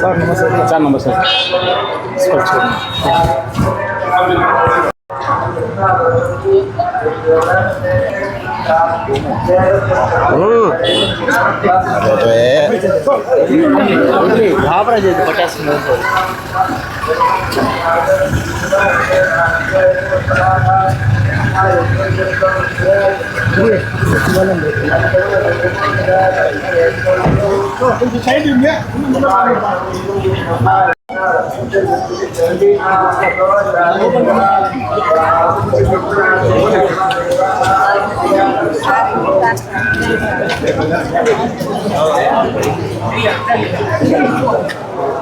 Sir నమస్తే sir నమస్తే घाबरा చేసి పట్టేస్తున్నారు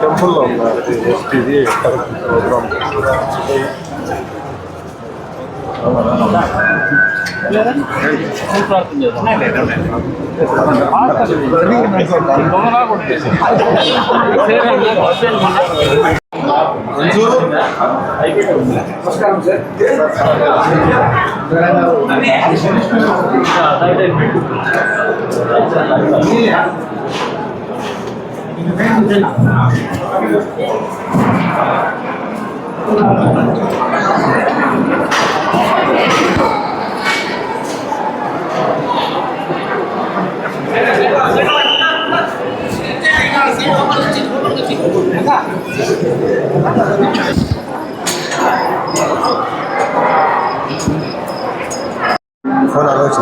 టెంపుల్లో ఉన్నారు జస్ట్ ఇది ప్రోగ్రామ్ ఫోన్ అలా వచ్చింది This 好了，都齐。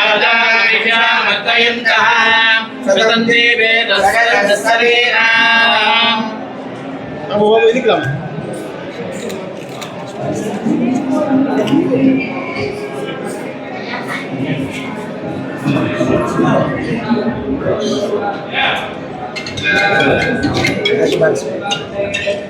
देव मित्रं देयोऽस्तु अनुराधाविषामतयन्तः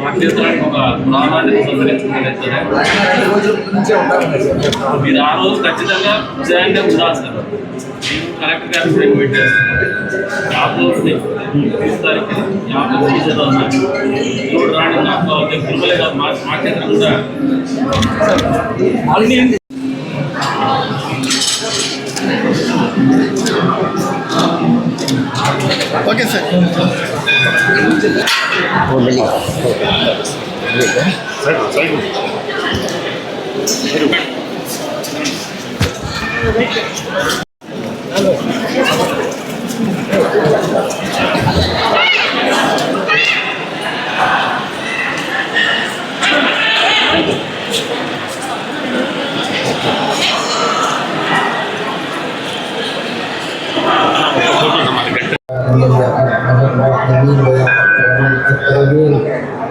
మా ఒక ప్రాణాన్ని సంతరించుకునేది మీరు ఆ రోజు ఖచ్చితంగా ఉదయాన్నే ఉండాలి సార్ కరెక్ట్ కరెక్ట్గా టైం పెట్టేస్తాం యాభై తారీఖు యాభై సీజన్ ఉన్నాయి రాని నాకు తిరుమల మా మా కూడా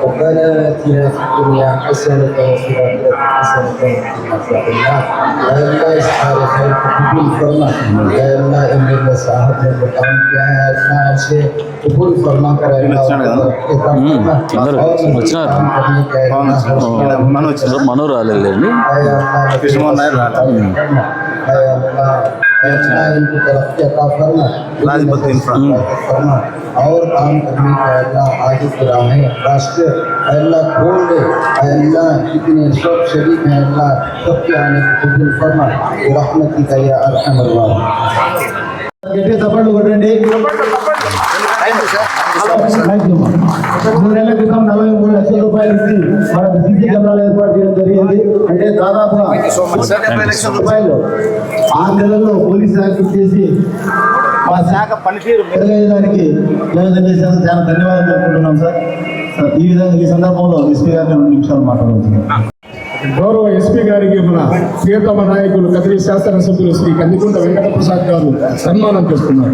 ربنا آتنا في الدنيا حسنة وفي الآخرة حسنة وقنا عذاب النار يا الله إسحاق خير قبول فرما يا الله إن المساحة المقام کیا ہے اتنا ایسے قبول فرما کر మనోజ్ మనోజ్ రాలేదు కృష్ణ నాయర్ రాలేదు اور کام کرنے کا اللہ آج کرام ہے۔ راشٹر اللہ کھول دے۔ اے اللہ جتنے سب شریف ہیں اللہ سب کے آنے کی قبول فرما۔ رحمت کی تیار ارحم اللہ۔ گیٹے سفر لوگ رہنے ہیں سفر لوگ رہنے ہیں మూడు నెలల క్రితం నలభై మూడు లక్షల రూపాయలు ఇచ్చి వాళ్ళకి సీసీ కెమెరాలు ఏర్పాటు చేయడం జరిగింది అంటే దాదాపుగా డెబ్బై లక్షల రూపాయలు ఆరు నెలల్లో పోలీస్ శాఖ చేసి మా శాఖ పనితీరు మెరుగయ్యేదానికి ప్రయోజనం చాలా ధన్యవాదాలు తెలుపుకుంటున్నాం సార్ సార్, ఈ విధంగా ఈ సందర్భంలో ఎస్పీ గారిని రెండు నిమిషాలు మాట్లాడవచ్చు గౌరవ ఎస్పీ గారికి మన ప్రియతమ నాయకులు కదిరి శాసనసభ్యులు శ్రీ కందికుంట వెంకటప్రసాద్ గారు సన్మానం చేస్తున్నారు.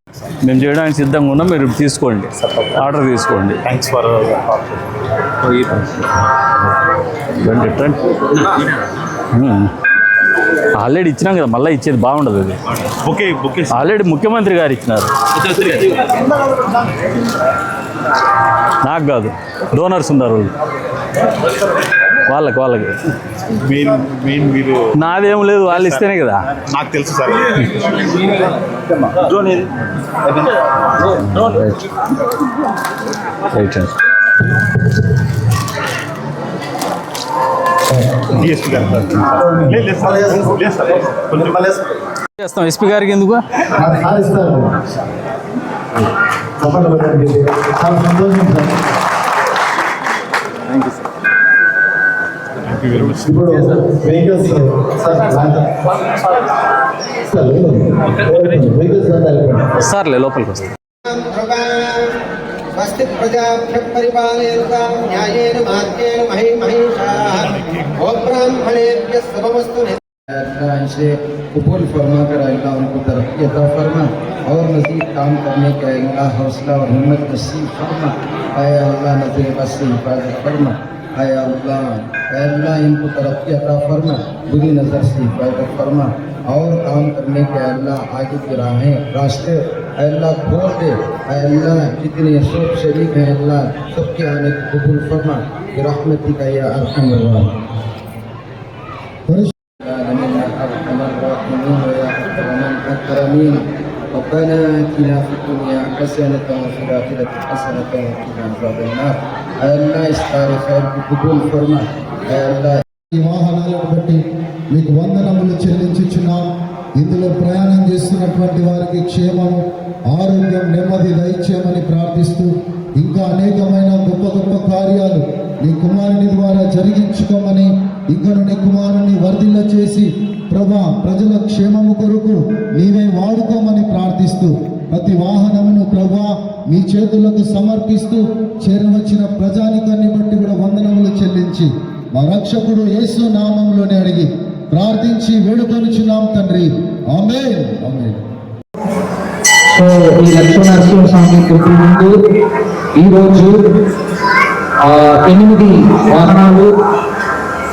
మేము చేయడానికి సిద్ధంగా ఉన్నాం. మీరు తీసుకోండి. ఆర్డర్ తీసుకోండి. థ్యాంక్స్ ఫర్ రండి రండి ఆల్రెడీ ఇచ్చినాం కదా మళ్ళీ ఇచ్చేది బాగుండదు అది. Okay okay. ఆల్రెడీ ముఖ్యమంత్రి గారు ఇచ్చినారు. నాకు కాదు డోనర్స్ ఉన్నారు వాళ్ళు. వాళ్ళకి వాళ్ళకి నాదేం లేదు వాళ్ళు ఇస్తేనే కదా నాకు తెలుసు సార్ చేస్తాం ఎస్పీ గారికి ఎందుకు సాధిస్తారు కి వెల్స్ ఇప్పుడు వెహికల్స్ సార్ సార్ లోపలికి వస్తా స్వస్తి ప్రజాభ్యం పరిపాలయతాం న్యాయేన మార్గేణ మహే మహేషాః ఓం قبول فرما کر اللہ ان کو ترقی عطا فرما اور مزید کام کرنے کا اللہ حوصلہ اور ہمت نصیب فرما اے اللہ نظر بس سے حفاظت فرما اے اللہ اے اللہ، ان کو ترقی عطا فرما، بری نظر سے حفاظت فرما اور کام کرنے کے اللہ آگے کی راہیں راستے اے اللہ کھول دے۔ اے اللہ، جتنے سب شریک ہیں اللہ، سب کے آنے کی قبول فرما۔ کہ رحمتی کا یہ ارحم الرحیم الرحمن الرحیم ربنا اتنا في الدنيا حسنه وفي الاخره حسنه وقنا عذاب النار الله استعار خير قبول فرما الله ఈ వాహనాలను బట్టి మీకు వందనములు చెల్లించుచున్నాం ఇందులో ప్రయాణం చేస్తున్నటువంటి వారికి క్షేమము ఆరోగ్యం నెమ్మది దైత్యమని ప్రార్థిస్తూ ఇంకా అనేకమైన గొప్ప గొప్ప కార్యాలు నీ కుమారుని ద్వారా జరిగించుకోమని ఇంకను నీ కుమారుని వర్ధిల్ల చేసి ప్రభా ప్రజల క్షేమము కొరకు నీవే వాడుకోమని ప్రార్థిస్తూ ప్రతి వాహనమును ప్రభా మీ చేతులకు సమర్పిస్తూ చేరవచ్చిన ప్రజానికాన్ని బట్టి కూడా వందనములు చెల్లించి మా రక్షకుడు యేసు నామంలోనే అడిగి ప్రార్థించి వేడుకొనుచున్నాం తండ్రి. ఆమె ఆమె సో ఈ స్వామి టెంపుల్ ముందు ఈరోజు ఎనిమిది వాహనాలు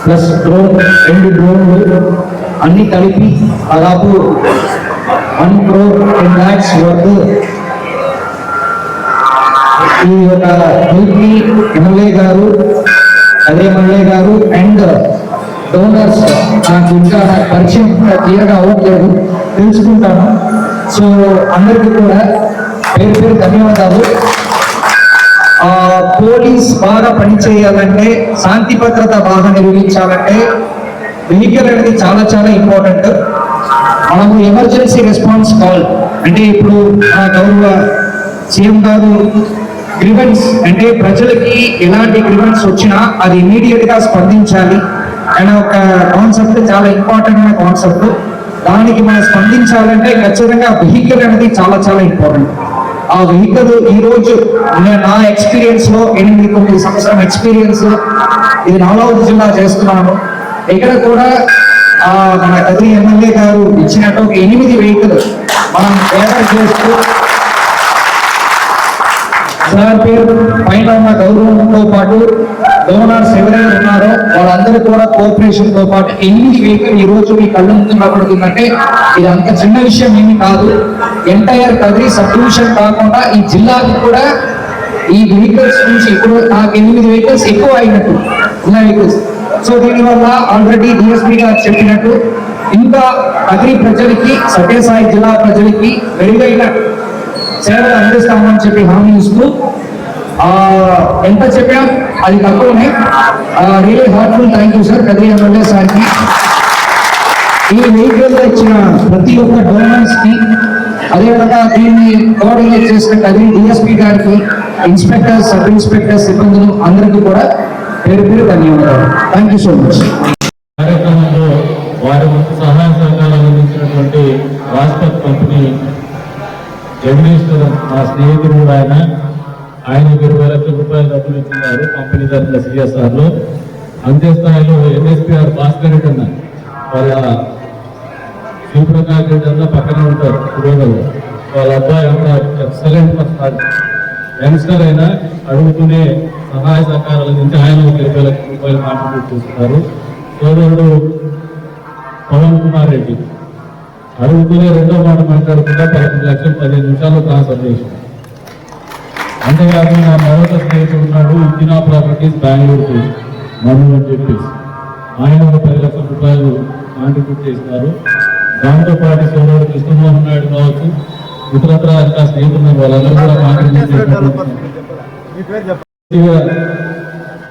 ప్లస్ డ్రోన్ రెండు డ్రోన్లు అన్ని కలిపి దాదాపు వన్ క్రోర్ టెన్ ల్యాక్స్ వరకు ఈ యొక్క హెల్ప్ని ఎమ్మెల్యే గారు అదే ఎమ్మెల్యే గారు అండ్ డోనర్స్ నాకు ఇంకా పరిచయం క్లియర్గా అవ్వట్లేదు. తెలుసుకుంటాను. సో అందరికీ కూడా పేరు పేరు ధన్యవాదాలు. పోలీస్ బాగా పనిచేయాలంటే శాంతి భద్రత బాగా నిర్వహించాలంటే వెహికల్ అనేది చాలా చాలా ఇంపార్టెంట్ మనము ఎమర్జెన్సీ రెస్పాన్స్ కాల్ అంటే ఇప్పుడు మన గౌరవ సీఎం గారు గ్రివెన్స్ అంటే ప్రజలకి ఎలాంటి గ్రివెన్స్ వచ్చినా అది ఇమీడియట్గా స్పందించాలి. అనే ఒక కాన్సెప్ట్ చాలా ఇంపార్టెంట్ అయిన కాన్సెప్ట్ దానికి మనం స్పందించాలంటే ఖచ్చితంగా వెహికల్ అనేది చాలా చాలా ఇంపార్టెంట్ ఆ వెహికల్ ఈ రోజు నా ఎక్స్పీరియన్స్లో ఎనిమిది తొమ్మిది సంవత్సరం ఎక్స్పీరియన్స్ ఇది నాలుగవ జిల్లా చేస్తున్నాను. ఇక్కడ కూడా ఆ మన కదిరి ఎమ్మెల్యే గారు ఇచ్చినట్టు ఒక ఎనిమిది వెహికల్ మనం తయారు చేస్తూ సార్ పేరు పైన ఉన్న గౌరవంతో పాటు డోనర్స్ ఎవరైనా ఉన్నారో. వాళ్ళందరూ కూడా కోఆపరేషన్తో పాటు ఎనిమిది వెహికల్ ఈ రోజు మీ కళ్ళు ముందు కనబడుతుందంటే ఇది అంత చిన్న విషయం ఏమి కాదు. ఎంటైర్ కదిరి సబ్ డివిజన్ కాకుండా ఈ జిల్లాకి కూడా ఈ వెహికల్స్ నుంచి ఇప్పుడు నాకు ఎనిమిది వెహికల్స్ ఎక్కువ అయినట్టు. ఉన్న వెహికల్స్. సో దీనివల్ల ఆల్రెడీ డిఎస్పీ గారు చెప్పినట్టు ఇంకా అగ్రి ప్రజలకి సత్యసాయి జిల్లా ప్రజలకి మెరుగైన సేవలు అందిస్తామని చెప్పి హామీ ఇస్తూ ఎంత చెప్పాం? అది తక్కువనే. Really heartful thank you sir Kadiri MLA సార్కి. ఈ వెహికల్ ఇచ్చిన ప్రతి ఒక్క డోనర్స్కి అదేవిధంగా దీన్ని కోఆర్డినేట్ చేసిన కదిరి డిఎస్పీ గారికి ఇన్స్పెక్టర్ సబ్ ఇన్స్పెక్టర్ సిబ్బందులు అందరికీ కూడా పేరు పేరు ధన్యవాదాలు. థ్యాంక్ యూ సో మచ్ కార్యక్రమంలో వారి సహాయ సహకారాలు అందించినటువంటి రాజ్పత్ కంపెనీ జగదీశ్వరం మా స్నేహితుడు కూడా ఆయన. ఆయన ఇరవై లక్షల రూపాయలు డబ్బులు ఇచ్చినారు కంపెనీ తరఫున సిఎస్ఆర్లో అంతే స్థాయిలో ఎన్ఎస్పిఆర్ భాస్కర్ రెడ్డి అన్న వాళ్ళ శివప్రకాష్ రెడ్డి అన్న పక్కనే ఉంటారు వాళ్ళ అబ్బాయి అంతా ఎక్సలెంట్ పర్సనాలిటీ. యంగ్స్టర్ అయినా అడుగుతూనే సహాయ సహకారాలు నుంచి ఆయన ఒక ఇరవై లక్షల రూపాయలు కాంట్రిబ్యూట్ చేస్తున్నారు. సోదరుడు పవన్ కుమార్ రెడ్డి అడుగుతూనే రెండో మాట మాట్లాడకుండా పదకొండు లక్షలు పదిహేను నిమిషాల్లో ట్రాన్స్ఫర్ చేశారు. అంతేకాకుండా నా మరొక స్నేహితుడు ఉన్నాడు ఇంజినా ప్రాపర్టీస్ బెంగళూరుకి మను అని చెప్పేసి. ఆయన ఒక పది లక్షల రూపాయలు కాంట్రిబ్యూట్ చేసినారు దాంతో పాటు సోదరుడు కృష్ణమోహన్ నాయుడు కావచ్చు ఇతరత్ర ఇంకా స్నేహితులు. వాళ్ళందరూ కూడా కాంట్రిబ్యూట్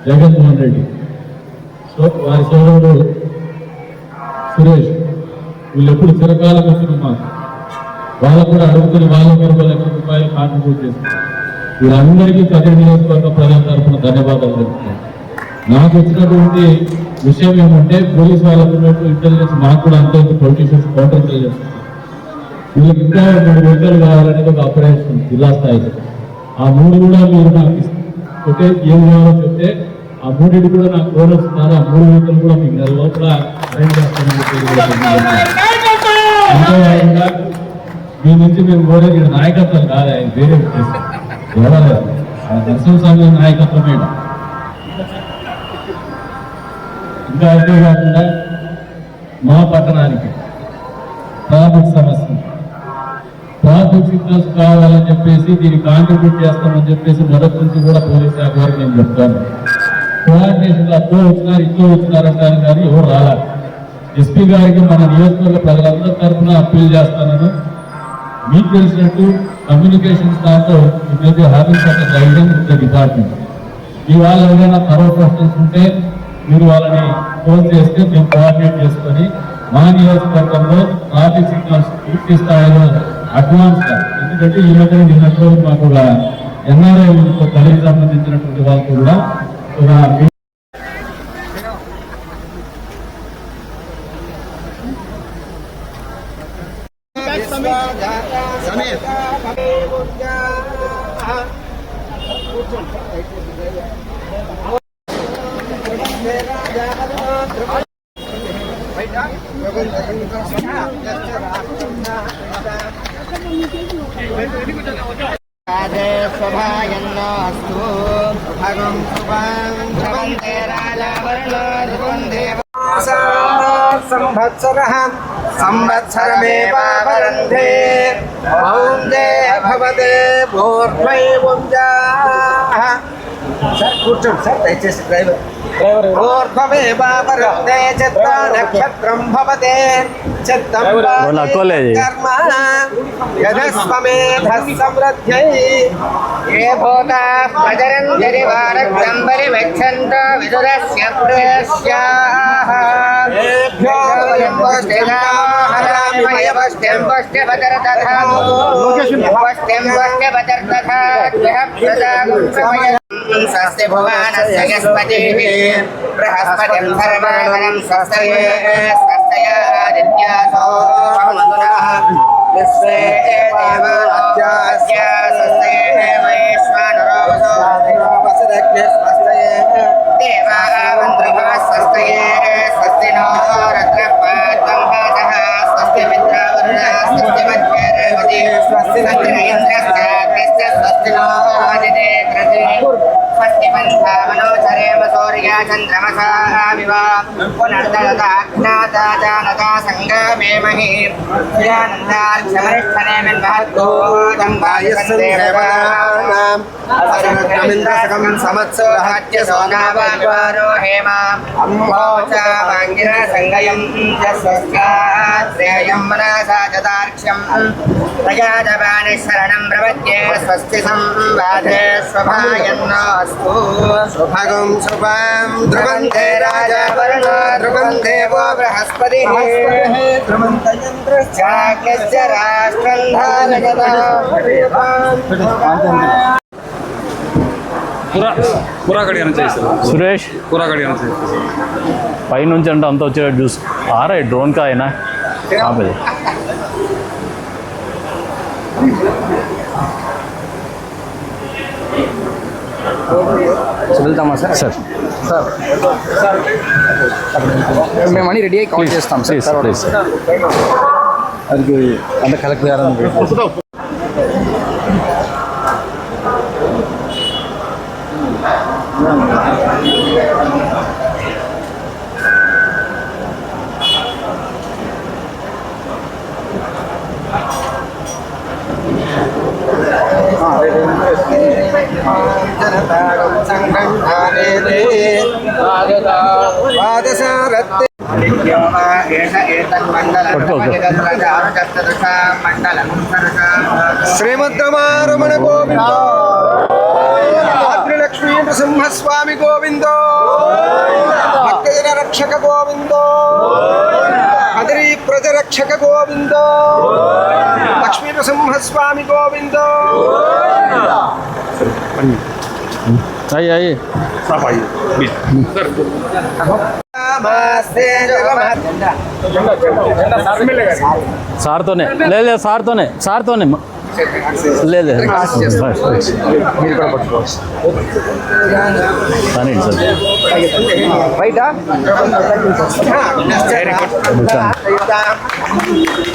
జగన్మోహన్ రెడ్డి. సో వారి సోదరుడు సురేష్. వీళ్ళు ఎప్పుడు చిరకాలం వచ్చిన మాకు. వాళ్ళకు కూడా అడుగుతున్న వాళ్ళ ఇరవై లక్షల రూపాయలు కాంట్రిబ్యూట్ చేస్తారు వీళ్ళందరికీ కదిరి నియోజకవర్గ ప్రజల తరఫున ధన్యవాదాలు తెలుపుతాను నాకు వచ్చినటువంటి విషయం ఏమంటే పోలీస్ వాళ్ళకు ఉన్నట్టు ఇంటెలిజెన్స్ మాకు కూడా అంతే పొలిటీషియన్స్ కౌంటర్ ఇంటెలిజెన్స్ వీళ్ళకి మూడు వెహికల్ కావాలనేది ఒక ఆపరేషన్ ఉంది జిల్లా స్థాయిలో ఆ మూడు కూడా మీరు నాకు ఓకే ఏం కావాలో చెప్తే ఆ మూడింటి కూడా నాకు ఫోన్ వస్తున్నారు ఆ మూడు వెహికల్ కూడా మీకు నెల లోపల అరేంజ్ చేస్తామని అంతేకాకుండా మీ నుంచి మేము కోరేది ఇక్కడ నాయకత్వం కాదు ఆయన వేరే ఉద్దేశం ఎవరు నరసింహస్వామి నాయకత్వమే ఇంకా అంతేకాకుండా మా పట్టణానికి ట్రాఫిక్ సమస్య. ట్రాఫిక్ కావాలని చెప్పేసి దీన్ని కాంట్రిబ్యూట్ చేస్తామని చెప్పేసి మొదటి నుంచి కూడా పోలీస్ శాఖ వారికి నేను చెప్తాను. కోఆర్డినేషన్ అప్పుడు వచ్చినారు ఇంట్లో వచ్చినారంటారు కానీ ఎవరు రాలేదు ఎస్పీ గారికి మన నియోజకవర్గ ప్రజలందరి తరఫున అప్పీల్ చేస్తాను మీకు తెలిసినట్టు కమ్యూనికేషన్స్ దాంట్లో maybe having such guidance the department ఇవాళ ఏదైనా తరవ క్వశ్చన్స్ ఉంటే మీరు వాళ్ళని ఫోన్ చేస్తే మేము కోఆర్డినేట్ చేసుకొని మా నియోజకవర్గంలో ట్రాఫిక్ సిగ్నల్స్ పూర్తి స్థాయిలో అడ్వాన్స్ ఎందుకంటే ఈ మధ్య నిన్నట్లో మాకు ఒక ఎన్ఆర్ఐ కలిగి సంబంధించినటువంటి వాళ్ళతో కూడా స్వభాయన్నస్తు భగం శుభం ధ్రువంతే రాజావర్ణో ధ్రువం దేవ సంవత్సర సంవత్సరమేవావరంధే మౌందే భవతే భూర్వై ముంజా సార్ కూర్చోండి సార్ దయచేసి డ్రైవర్ ఊర్ధ్వమేవావరంధే చిత్త నక్షత్రం భవతే। ಸ್ವಸ್ತಿ ಭುವನ ಸ್ವಸ್ತಿ ಬೃಹಸ್ಪತಿ ಸ್ವಸ್ತಿ వయం వష్టిగాహరామి వయ వష్ట్యం వష్ట్యవతర తథా వష్ట్యం వష్ట్యవతర తథా త్వః ప్రజాగుంసమయ స్వస్తి భువనస్య యస్పతిః బృహస్పతిం సర్వాణం స్వస్తయే స్వస్తయాదిత్యాసో మధురः విశ్వే దేవాస్య స్వస్తయే వైశ్వానరో వసుదగ్నే స్వస్తయే దేవావంద్రమः స్వస్తయే స్వస్తి नो రత్నపాత్వం భాసः స్వస్తి మిత్రావరుణः స్వస్తి మధ్యేరేవతి స్వస్తి ఇంద్రశ్చాగ్నిశ్చ స్వస్తి नो ఆదితే క్రతి స్వస్తి పంచామనోచరేమ సూర్య చంద్రమసావివ పునర్దదాజ్ఞాతా جھا جان برجے نوگ درگند సురేష్? పైనుంచి అంటే అంత వచ్చే చూసి ఆరే డ్రోన్ కాయనా ఆపేది. వెళ్తామా సార్? సార్. సార్. మేము అన్ని రెడీ అయ్యి కాల్ చేస్తాం సార్. ప్లీజ్ ప్లీజ్ అది అంత కలెక్ట్ చేయాలని శ్రీమద్రమారమణ గోవింద. లక్ష్మీ నృసింహస్వామి గోవిందో. భక్తజన రక్షక గోవిందో. కదిరి ప్రజ రక్షక గోవిందో. లక్ష్మీ నృసింహస్వామి గోవిందో. అయ్యి అయ్యి. సార్తోనే లేదు లేదు సార్తోనే సార్తోనే లేదు లేదు